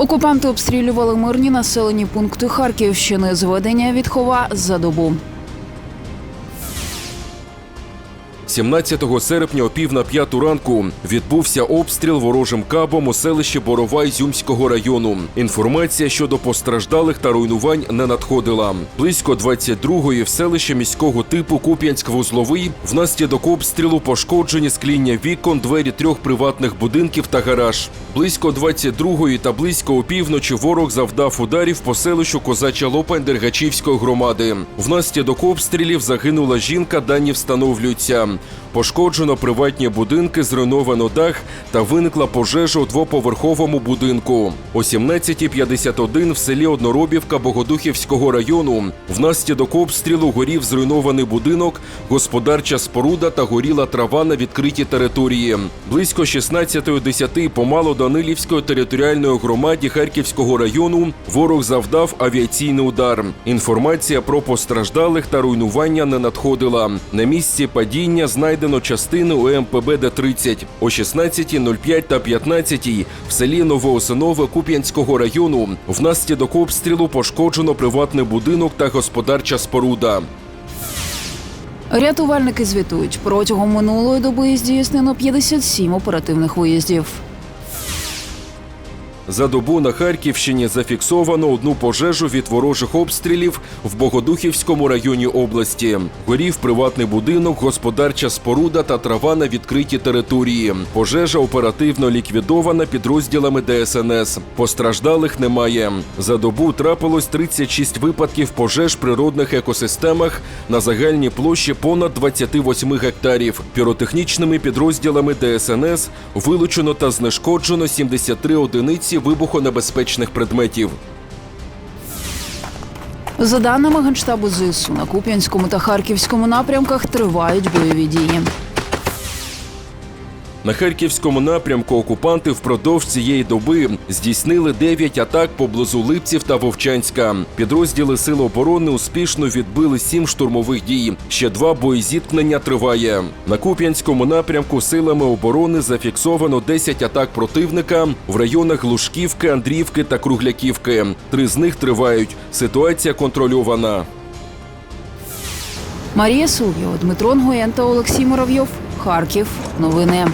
Окупанти обстрілювали мирні населені пункти Харківщини. Зведення відхова за добу. 17 серпня о пів на п'яту ранку відбувся обстріл ворожим кабом у селищі Борова Ізюмського району. Інформація щодо постраждалих та руйнувань не надходила. Близько 22-ї в селищі міського типу Куп'янськ-Вузловий внаслідок обстрілу пошкоджені скління вікон, двері трьох приватних будинків та гараж. Близько 22-ї та близько опівночі ворог завдав ударів по селищу Козача Лопань Дергачівської громади. Внаслідок обстрілів загинула жінка, дані встановлюються. Пошкоджено приватні будинки, зруйновано дах та виникла пожежа у двоповерховому будинку. О 17.51 в селі Одноробівка Богодухівського району внаслідок обстрілу горів зруйнований будинок, господарча споруда та горіла трава на відкритій території. Близько 16.10 по Малоданилівської територіальної громаді Харківського району ворог завдав авіаційний удар. Інформація про постраждалих та руйнування не надходила. На місці падіння знайдено частини УМПБ Д-30. О 16.05 та 15.00 в селі Новоосинове Куп'янського району внаслідок обстрілу пошкоджено приватний будинок та господарча споруда. Рятувальники звітують, протягом минулої доби здійснено 57 оперативних виїздів. За добу на Харківщині зафіксовано одну пожежу від ворожих обстрілів в Богодухівському районі області. Горів приватний будинок, господарча споруда та трава на відкритій території. Пожежа оперативно ліквідована підрозділами ДСНС. Постраждалих немає. За добу трапилось 36 випадків пожеж природних екосистемах на загальній площі понад 28 гектарів. Піротехнічними підрозділами ДСНС вилучено та знешкоджено 73 одиниці вибухонебезпечних предметів. За даними Генштабу ЗСУ, на Куп'янському та Харківському напрямках тривають бойові дії. На харківському напрямку окупанти впродовж цієї доби здійснили 9 атак поблизу Липців та Вовчанська. Підрозділи Сил оборони успішно відбили 7 штурмових дій. Ще два боєзіткнення триває. На Куп'янському напрямку силами оборони зафіксовано 10 атак противника в районах Лужківки, Андріївки та Кругляківки. Три з них тривають. Ситуація контрольована. Марія Сув'єва, Дмитро Нгоєн та Олексій Муравйов. Харків. Новини.